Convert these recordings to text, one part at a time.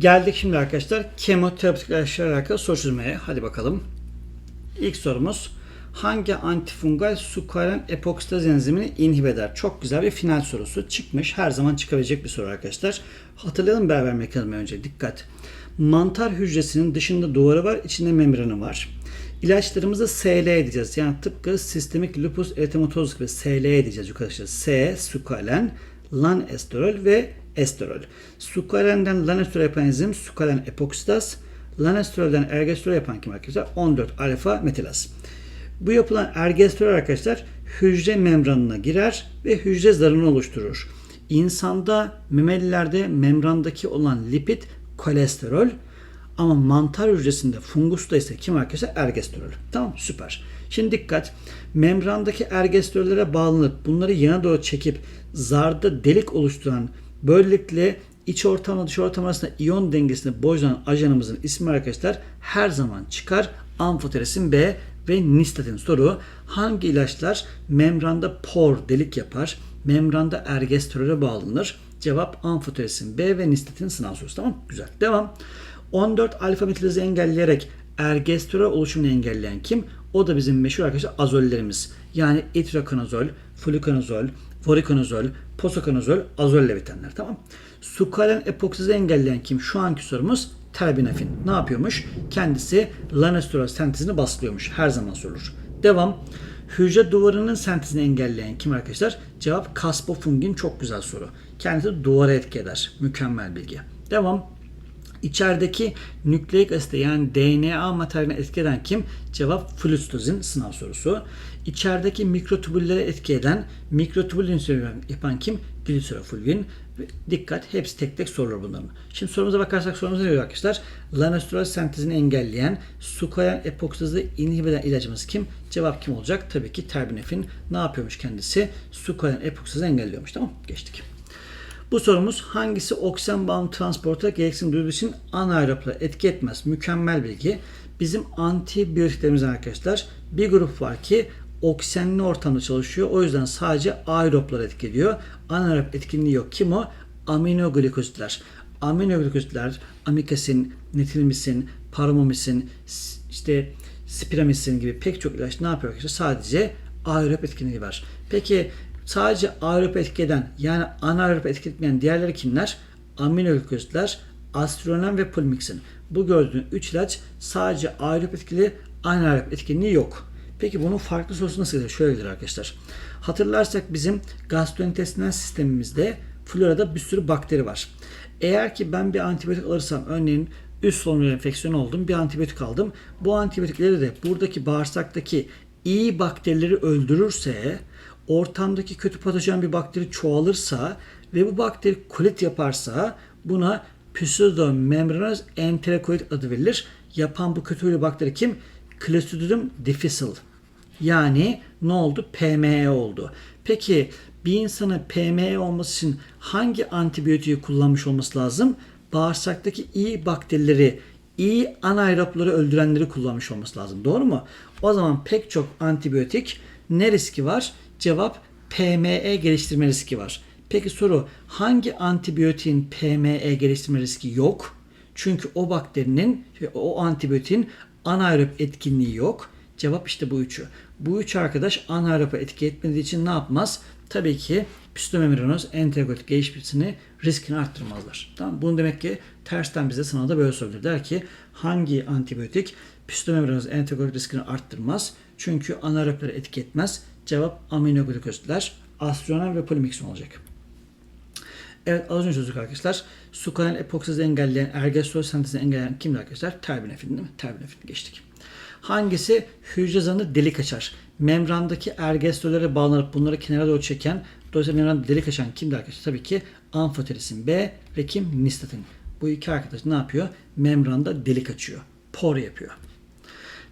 Geldik şimdi arkadaşlar kemoterapi ilaçlarla alakalı soru çözmeye. Hadi bakalım. İlk sorumuz hangi antifungal sukaren epoksitaz enzimini inhibe eder? Çok güzel bir final sorusu çıkmış. Her zaman çıkabilecek bir soru arkadaşlar. Hatırlayalım beraber mekanizmayı önce. Dikkat. Mantar hücresinin dışında duvarı var, içinde membranı var. İlaçlarımızı SL edeceğiz. Yani tıpkı sistemik lupus eritematosus gibi SL edeceğiz arkadaşlar. S, sukalen, lan esterol ve esterol. Sukalenden lan esterol yapan enzim sukalen epoksitaz. Lan esterolden ergesterol yapan kim arkadaşlar? 14 alfa metilaz. Bu yapılan ergesterol arkadaşlar hücre membranına girer ve hücre zarını oluşturur. İnsanda memelilerde membrandaki olan lipid kolesterol ama mantar hücresinde fungusta ise kim arkadaşlar? Ergesterol. Tamam süper. Şimdi dikkat. Membrandaki ergesterollere bağlanıp bunları yana doğru çekip zarda delik oluşturan böylelikle iç ortamla dış ortam arasında iyon dengesini bozan ajanımızın ismi arkadaşlar her zaman çıkar. Amfoteresin B ve nistatin soru. Hangi ilaçlar membranda por delik yapar? Membranda ergesterole bağlanır. Cevap amfoteresin B ve nistatin sınav sorusu. Tamam Güzel. Devam. 14 alfa metilazı engelleyerek ergesterol oluşumunu engelleyen kim? O da bizim meşhur arkadaşlar azollerimiz. Yani itrakonazol, flukonazol, vorikonazol, posakonazol, azolle bitenler. Tamam. Sukalen epoksizi engelleyen kim? Şu anki sorumuz terbinafin. Ne yapıyormuş? Kendisi lanesterol sentezini baskılıyormuş. Her zaman sorulur. Devam. Hücre duvarının sentezini engelleyen kim arkadaşlar? Cevap kaspofungin çok güzel soru. Kendisi duvara etki eder. Mükemmel bilgi. Devam. İçerideki nükleik asite yani DNA materyalini etki eden kim? Cevap flustozin sınav sorusu. İçerideki mikrotübüllere etki eden mikrotübül insülin yapan kim? Gliserofulvin. Dikkat hepsi tek tek sorulur bunların. Şimdi sorumuza bakarsak sorumuza ne diyor arkadaşlar? Lanesterol sentezini engelleyen sukayan epoksizi inhibe eden ilacımız kim? Cevap kim olacak? Tabii ki terbinefin. Ne yapıyormuş kendisi? Sukayan epoksizi engelliyormuş. Tamam Geçtik. Bu sorumuz hangisi oksijen bağımlı transporta gereksinim duyduğu için anaeroblara etki etmez? Mükemmel bilgi. Bizim antibiyotiklerimiz arkadaşlar bir grup var ki oksijenli ortamda çalışıyor. O yüzden sadece aeroblara etki ediyor. Anaerob etkinliği yok. Kim o? Aminoglikozitler. Aminoglikozitler amikasin, netilmisin, paramomisin, işte spiramisin gibi pek çok ilaç ne yapıyor arkadaşlar? Sadece aerob etkinliği var. Peki sadece aerob etki eden yani anaerob etki etmeyen diğerleri kimler? Aminoglikozitler, astronom ve pulmixin. Bu gördüğün 3 ilaç sadece aerob etkili, anaerob etkinliği yok. Peki bunun farklı sorusu nasıl gelir? Şöyledir arkadaşlar. Hatırlarsak bizim gastrointestinal sistemimizde florada bir sürü bakteri var. Eğer ki ben bir antibiyotik alırsam örneğin üst solunum enfeksiyonu oldum bir antibiyotik aldım. Bu antibiyotikleri de buradaki bağırsaktaki iyi bakterileri öldürürse ortamdaki kötü patojen bir bakteri çoğalırsa ve bu bakteri kolit yaparsa buna Pseudomembranous enterokolit adı verilir. Yapan bu kötü bakteri kim? Clostridium difficile. Yani ne oldu? PME oldu. Peki bir insanın PME olması için hangi antibiyotiği kullanmış olması lazım? Bağırsaktaki iyi bakterileri, iyi anaerobları öldürenleri kullanmış olması lazım. Doğru mu? O zaman pek çok antibiyotik ne riski var? Cevap PME geliştirme riski var. Peki soru hangi antibiyotiğin PME geliştirme riski yok? Çünkü o bakterinin o antibiyotiğin anaerob etkinliği yok. Cevap işte bu üçü. Bu üç arkadaş anaeroba etki etmediği için ne yapmaz? Tabii ki pseudomembranoz enterokolit gelişmesini riskini arttırmazlar. Tamam Bunu demek ki tersten bize sınavda böyle sorulur. Der ki hangi antibiyotik pseudomembranoz enterokolit riskini arttırmaz? Çünkü anaerobları etki etmez. Cevap aminoglikozitler, astronom ve polimiksin olacak. Evet az önce çözdük arkadaşlar. Sukayan epoksizi engelleyen, ergesterol sentezini engelleyen kimdi arkadaşlar? Terbinefrin değil mi? Terbinefrin geçtik. Hangisi hücre zarını delik açar? Membrandaki ergesterollere bağlanıp bunları kenara doğru çeken, dolayısıyla membranda delik açan kimdi arkadaşlar? Tabii ki amfoterisin B ve kim? Nistatin. Bu iki arkadaş ne yapıyor? Membranda delik açıyor. Por yapıyor.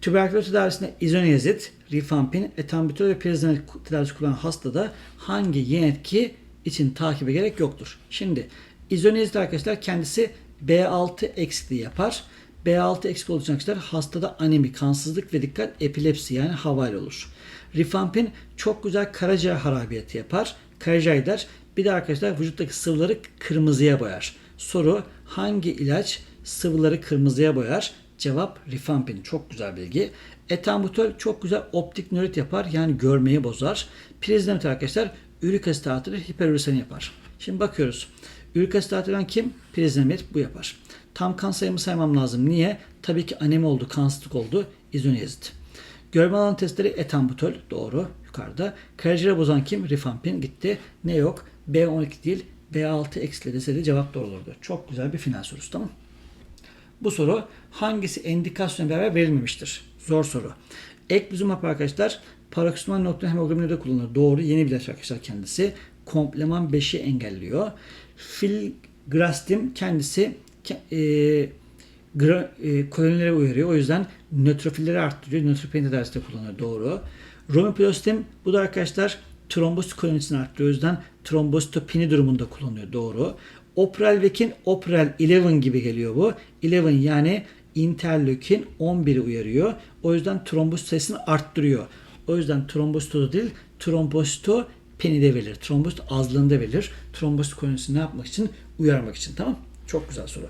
Tüberküloz tedavisinde izoniyazid, rifampin, etambutol ve pirazanit tedavisi kullanan hastada hangi yan etki için takibe gerek yoktur? Şimdi izoniyazid arkadaşlar kendisi B6 eksikliği yapar. B6 eksik için arkadaşlar hastada anemi, kansızlık ve dikkat epilepsi yani havale olur. Rifampin çok güzel karaciğer harabiyeti yapar. Karaciğer der. Bir de arkadaşlar vücuttaki sıvıları kırmızıya boyar. Soru Hangi ilaç sıvıları kırmızıya boyar? Cevap rifampin. Çok güzel bilgi. Etambutol çok güzel optik nörit yapar. Yani görmeyi bozar. Prizlemit arkadaşlar ürik asit artırır. Hiperürisemi yapar. Şimdi bakıyoruz. Ürik asit artıran kim? Prizlemit bu yapar. Tam kan sayımı saymam lazım. Niye? Tabii ki anemi oldu, kansızlık oldu. İzoniyazid. Görme alan testleri etambutol doğru yukarıda. Karaciğeri bozan kim? Rifampin gitti. Ne yok? B12 değil B6 eksileri deseydi cevap doğru olurdu. Çok güzel bir final sorusu tamam Bu soru hangisi endikasyonla beraber verilmemiştir? Zor soru. Ekblizumab arkadaşlar paroksimal nokta hemoglobininde kullanılır. Doğru yeni bir ilaç arkadaşlar kendisi. Kompleman 5'i engelliyor. Filgrastim kendisi e, gra, e, kolonilere uyarıyor. O yüzden nötrofilleri arttırıyor. Nötropenin tedavisinde kullanılıyor. Doğru. Romiplastim bu da arkadaşlar trombosit kolonisini arttırıyor. O yüzden trombositopeni durumunda kullanılıyor. Doğru. Oprelvekin Oprel 11 gibi geliyor bu. 11 yani interleukin 11'i uyarıyor. O yüzden trombosit sayısını arttırıyor. O yüzden trombositozu değil trombositopeni verilir. Trombosit azlığında verilir. Trombosit kolonisini ne yapmak için? Uyarmak için. Tamam Çok güzel soru.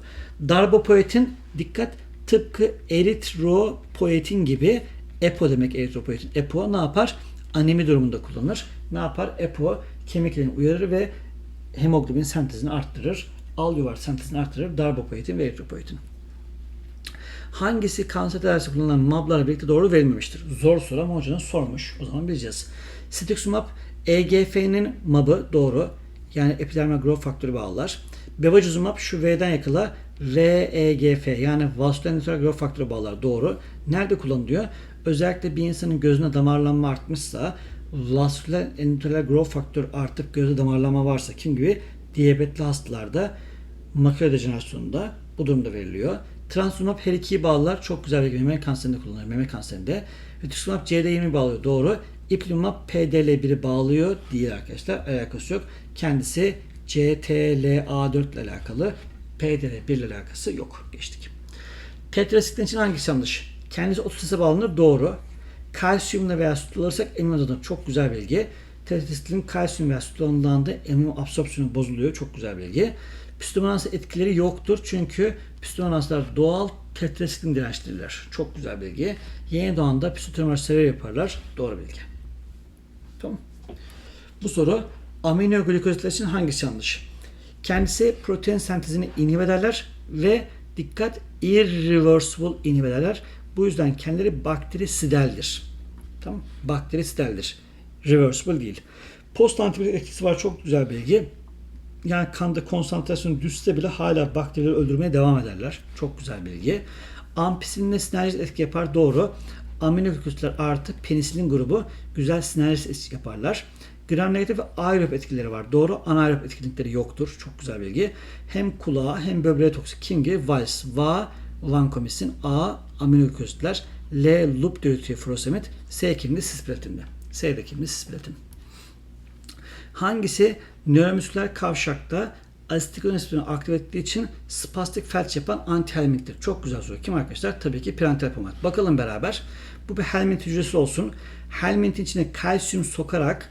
Darbopoetin dikkat tıpkı eritropoetin gibi EPO demek eritropoetin. EPO ne yapar? Anemi durumunda kullanılır. Ne yapar? EPO kemiklerini uyarır ve hemoglobin sentezini arttırır. Al yuvar sentezini arttırır. Darbopoetin ve eritropoetin. Hangisi kanser tedavisi kullanılan MAB'larla birlikte doğru verilmemiştir? Zor soru ama hocanın sormuş. O zaman bileceğiz. Cetuximab EGF'nin MAB'ı doğru. Yani epidermal growth faktörü bağlar. Bevacizumab şu V'den yakala REGF yani vasküler growth faktörü bağlar. Doğru. Nerede kullanılıyor? Özellikle bir insanın gözüne damarlanma artmışsa vasküler growth faktör artıp gözde damarlanma varsa kim gibi diyabetli hastalarda makule dejenerasyonunda bu durumda veriliyor. Transumab her ikiyi bağlar. Çok güzel bir meme kanserinde kullanılıyor. Meme kanserinde. Rituximab CD20 bağlıyor. Doğru. İplimumab PDL1'i bağlıyor değil arkadaşlar. Alakası yok. Kendisi CTLA4 ile alakalı. PDL1 ile alakası yok. Geçtik. Tetrasiklen için hangisi yanlış? Kendisi otostase bağlanır. Doğru. Kalsiyumla veya süt alırsak emin adına çok güzel bilgi. Tetrasiklenin kalsiyum veya süt alındığında emin absorpsiyonu bozuluyor. Çok güzel bilgi. Pseudomonans etkileri yoktur. Çünkü pseudomonanslar doğal tetrasiklin dirençliler. Çok güzel bilgi. Yeni doğanda pseudomonas sever yaparlar. Doğru bilgi. Tamam. Bu soru aminoglikozitler için hangisi yanlış? Kendisi protein sentezini inhibe ederler ve dikkat irreversible inhibe ederler. Bu yüzden kendileri bakterisideldir. Tamam? Bakterisideldir. Reversible değil. Post antibiyotik etkisi var. Çok güzel bilgi. Yani kanda konsantrasyonu düşse bile hala bakterileri öldürmeye devam ederler. Çok güzel bilgi. Ampisilinle sinerjik etki yapar. Doğru. Aminoglikosidler artı penisilin grubu güzel sinerjik etki yaparlar. Gram negatif ve aerob etkileri var. Doğru. Anaerob etkinlikleri yoktur. Çok güzel bilgi. Hem kulağa hem böbreğe toksik. Kim gibi? Vals. Va, vankomisin. A, aminoglikosidler. L, loop diüretiği furosemid. S kimdi? Sisplatinde. S'de kimdi? Sisplatin. Hangisi nöromüsküler kavşakta asitikonesitini aktive ettiği için spastik felç yapan antihelminttir. Çok güzel soru. Kim arkadaşlar? Tabii ki pirantel pomat. Bakalım beraber. Bu bir helmint hücresi olsun. Helmintin içine kalsiyum sokarak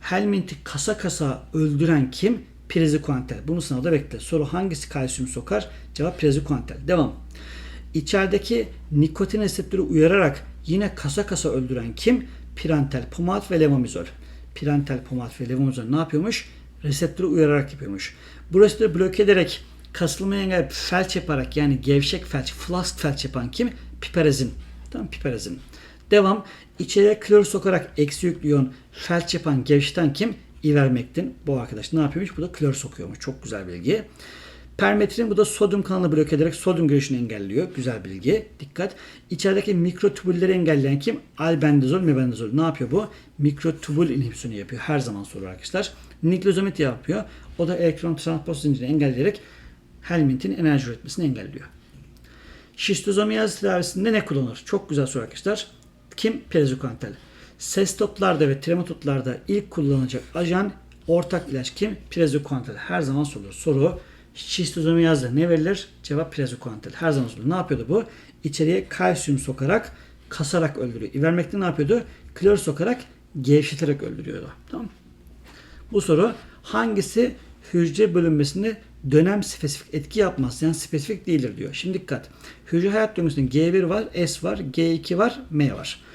helminti kasa kasa öldüren kim? Prezikuantel. Bunu sınavda bekle. Soru hangisi kalsiyum sokar? Cevap prezikuantel. Devam. İçerideki nikotin reseptörü uyararak yine kasa kasa öldüren kim? Pirantel pomat ve levomizol. Pirantel pomat ve levomizol ne yapıyormuş? Reseptörü uyararak yapıyormuş. Bu reseptörü bloke ederek kasılmayı engel felç yaparak yani gevşek felç, flask felç yapan kim? Piperazin. Tamam piperazin. Devam. İçeriye klor sokarak eksi yüklü iyon felç yapan gevşeten kim? İvermektin. Bu arkadaş ne yapıyormuş? Bu da klor sokuyormuş. Çok güzel bilgi. Permetrin bu da sodyum kanalını bloke ederek sodyum görüşünü engelliyor. Güzel bilgi. Dikkat. İçerideki mikrotubülleri engelleyen kim? Albendazol, mebendazol. Ne yapıyor bu? Mikrotubül inhibisyonu yapıyor. Her zaman soru arkadaşlar. Niklozomit yapıyor. O da elektron transport zincirini engelleyerek helmintin enerji üretmesini engelliyor. Şistozomiyaz tedavisinde ne kullanılır? Çok güzel soru arkadaşlar. Kim? Perizokantel. Sestotlarda ve trematotlarda ilk kullanılacak ajan ortak ilaç kim? Prezokantel. Her zaman sorulur. Soru şistozomiyazda ne verilir? Cevap prezokantel. Her zaman sorulur. Ne yapıyordu bu? İçeriye kalsiyum sokarak kasarak öldürüyor. İvermekte ne yapıyordu? Klor sokarak gevşeterek öldürüyordu. Tamam Bu soru hangisi hücre bölünmesinde dönem spesifik etki yapmaz. Yani spesifik değildir diyor. Şimdi dikkat. Hücre hayat döngüsünde G1 var, S var, G2 var, M var.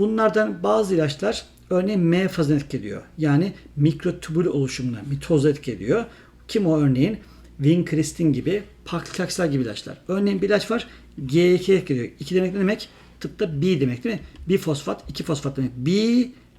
Bunlardan bazı ilaçlar örneğin M fazını etkiliyor. Yani mikrotubül oluşumuna, mitoza etkiliyor. Kim o örneğin? Vincristin gibi, paklitaksil gibi ilaçlar. Örneğin bir ilaç var G2 etkiliyor. 2 demek ne demek? Tıpta B demek değil mi? Bir fosfat, iki fosfat demek.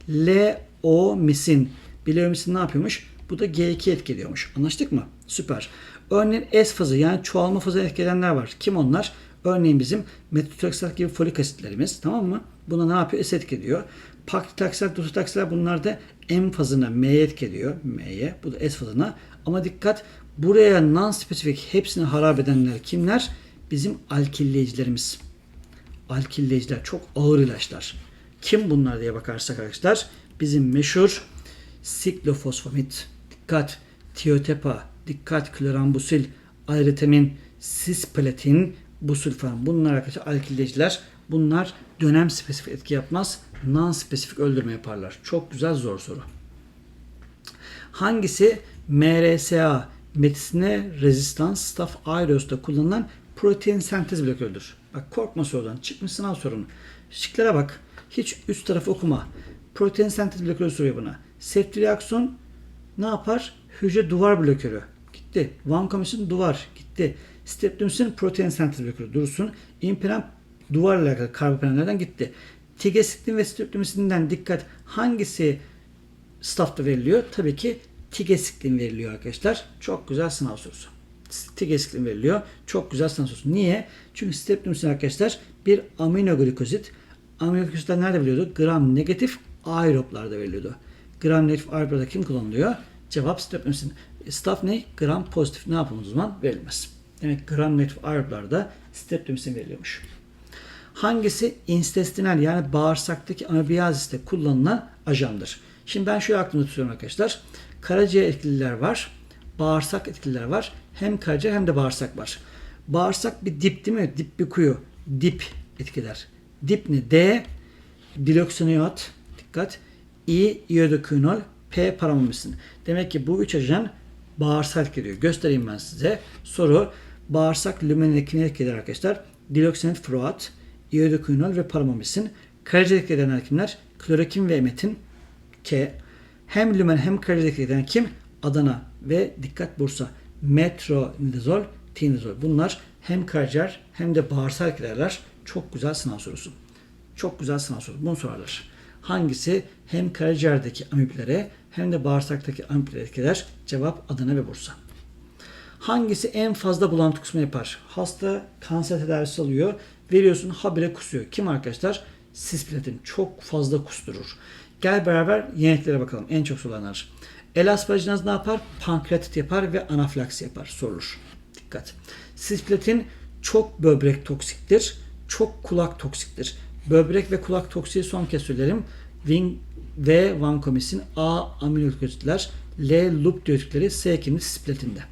Bileomisin. Bileomisin ne yapıyormuş? Bu da G2 etkiliyormuş. Anlaştık mı? Süper. Örneğin S fazı yani çoğalma fazı etkileyenler var. Kim onlar? Örneğin bizim metotrexat gibi folik asitlerimiz. Tamam mı? Buna ne yapıyor? S etkiliyor. Paklitaksil, dotaksil bunlar da M fazına M'ye etkiliyor. M'ye. Bu da S fazına. Ama dikkat buraya non-spesifik hepsini harap edenler kimler? Bizim alkilleyicilerimiz. Alkilleyiciler çok ağır ilaçlar. Kim bunlar diye bakarsak arkadaşlar bizim meşhur siklofosfamid, dikkat, tiotepa, dikkat, klorambusil, ayritemin, sisplatin, busulfan. Bunlar arkadaşlar alkilleyiciler. Bunlar dönem spesifik etki yapmaz. Non spesifik öldürme yaparlar. Çok güzel zor soru. Hangisi MRSA, metisine rezistans staf aeros'ta kullanılan protein sentez blokörüdür? Bak korkma sorudan. Çıkmış sınav sorunu. Şıklara bak. Hiç üst tarafı okuma. Protein sentez blokörü soruyor buna. Septireakson ne yapar? Hücre duvar blokörü. Gitti. Vancomycin duvar. Gitti. Streptomycin protein sentez blokörü. Dursun. Imperam duvarla alakalı karbopenlerden gitti. Tigesiktin ve streptomycinden dikkat. Hangisi staffta veriliyor? Tabii ki tigesiklin veriliyor arkadaşlar. Çok güzel sınav sorusu. Tigesiklin veriliyor. Çok güzel sınav sorusu. Niye? Çünkü streptomycin arkadaşlar bir aminoglikozit. Aminoglikozitler nerede veriliyordu? Gram negatif aeroplarda veriliyordu. Gram negatif aeroplarda kim kullanılıyor? Cevap streptomycin. Staff ne? Gram pozitif. Ne yapalım o zaman? Verilmez. Demek gram negatif aeroplarda streptomycin veriliyormuş. Hangisi intestinal yani bağırsaktaki amebiyaziste kullanılan ajandır? Şimdi ben şöyle aklımda tutuyorum arkadaşlar. Karaciğer etkililer var. Bağırsak etkililer var. Hem karaciğer hem de bağırsak var. Bağırsak bir dip değil mi? Dip bir kuyu. Dip etkiler. Dip ne? D diloksinoat dikkat. I iodoquinol P paramomisin. Demek ki bu üç ajan bağırsak etkiliyor. Göstereyim ben size. Soru bağırsak lümenekine etkiler arkadaşlar. Diloksinat furat, iodoquinol ve paramomisin. Karaciğer etkileyen kimler? Klorokin ve emetin. K. Hem lümen hem karaciğer etkileyen kim? Adana ve dikkat Bursa. Metronidazol, tinidazol. Bunlar hem karaciğer hem de bağırsak etkilerler. Çok güzel sınav sorusu. Çok güzel sınav sorusu. Bunu sorarlar. Hangisi hem karaciğerdeki amiplere hem de bağırsaktaki amiplere etkiler? Cevap Adana ve Bursa. Hangisi en fazla bulantı kusma yapar? Hasta kanser tedavisi alıyor. Veriyorsun habire kusuyor. Kim arkadaşlar? Sisplatin. Çok fazla kusturur. Gel beraber yeniliklere bakalım. En çok sorulanlar. El asparajinaz ne yapar? Pankreatit yapar ve anafilaksi yapar. Sorulur. Dikkat. Sisplatin çok böbrek toksiktir. Çok kulak toksiktir. Böbrek ve kulak toksiği son kez söylerim. Ving ve vankomisin A aminoglutitler, L loop diyotikleri, S kimlik sisplatinde.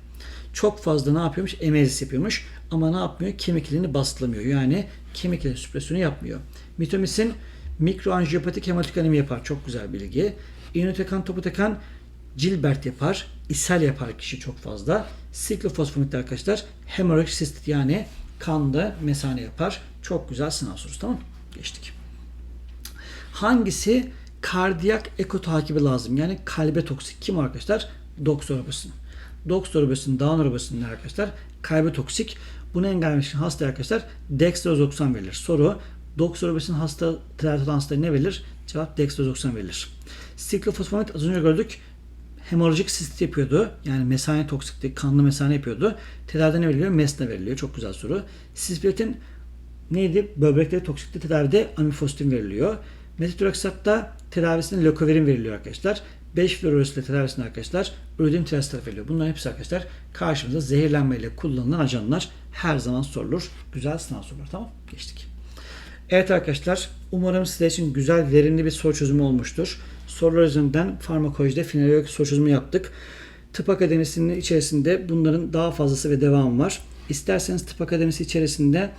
Çok fazla ne yapıyormuş? Emezis yapıyormuş. Ama ne yapmıyor? Kemiklerini bastırmıyor. Yani kemiklerin süpresyonu yapmıyor. Mitomisin mikroanjiyopatik hematik anemi yapar. Çok güzel bilgi. İnotekan, topotekan Gilbert yapar. ishal yapar kişi çok fazla. Siklofosfamid arkadaşlar hemorrhage sistit yani kanda mesane yapar. Çok güzel sınav sorusu tamam? Geçtik. Hangisi kardiyak eko takibi lazım? Yani kalbe toksik. Kim arkadaşlar? Doxorubicin. Doxorubicin, Downrubicin arkadaşlar kalbe toksik. Bunu engellemek için hasta arkadaşlar dextrozoksan verilir. Soru Doxorubicin hasta telafi olan hastaya ne verilir? Cevap dextrozoksan verilir. Siklofosfamid az önce gördük hemorajik sistit yapıyordu. Yani mesane toksikti, kanlı mesane yapıyordu. Tedavide ne veriliyor? Mesne veriliyor. Çok güzel soru. Sisplatin neydi? Böbrekleri toksikti. Tedavide amifostin veriliyor. Metotrexatta tedavisinde lökoverin veriliyor arkadaşlar. 5 fluorosil tedavisinde arkadaşlar ödem tirazitler veriliyor. Bunların hepsi arkadaşlar karşımıza zehirlenmeyle kullanılan ajanlar her zaman sorulur. Güzel sınav sorular. Tamam Geçtik. Evet arkadaşlar umarım sizler için güzel verimli bir soru çözümü olmuştur. Sorular üzerinden farmakolojide finolojik soru çözümü yaptık. Tıp Akademisi'nin içerisinde bunların daha fazlası ve devamı var. İsterseniz Tıp Akademisi içerisinde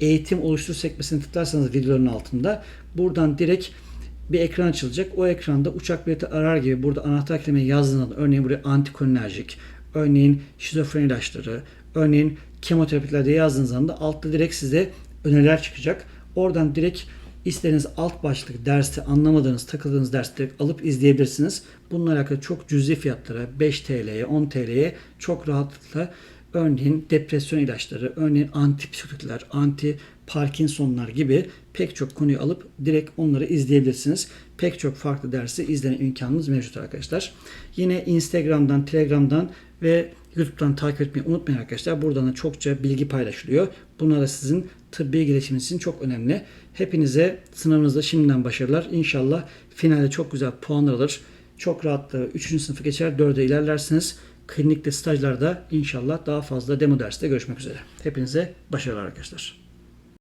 eğitim oluştur sekmesini tıklarsanız videoların altında buradan direkt bir ekran açılacak. O ekranda uçak bileti arar gibi burada anahtar kelimeyi yazdığında örneğin buraya antikolinerjik, örneğin şizofreni ilaçları, örneğin kemoterapilerde yazdığınız anda altta direkt size öneriler çıkacak. Oradan direkt istediğiniz alt başlık dersi anlamadığınız, takıldığınız direkt alıp izleyebilirsiniz. Bununla alakalı çok cüzi fiyatlara 5 TL'ye, 10 TL'ye çok rahatlıkla örneğin depresyon ilaçları, örneğin antipsikotikler, anti Parkinsonlar gibi pek çok konuyu alıp direkt onları izleyebilirsiniz. Pek çok farklı dersi izleme imkanınız mevcut arkadaşlar. Yine Instagram'dan, Telegram'dan ve YouTube'dan takip etmeyi unutmayın arkadaşlar. Buradan da çokça bilgi paylaşılıyor. Bunlar da sizin tıbbi gelişiminiz için çok önemli. Hepinize sınavınızda şimdiden başarılar. İnşallah finalde çok güzel puanlar alır. Çok rahatlıkla 3. sınıfı geçer, 4'e ilerlersiniz. Klinikte, stajlarda inşallah daha fazla demo derste görüşmek üzere. Hepinize başarılar arkadaşlar.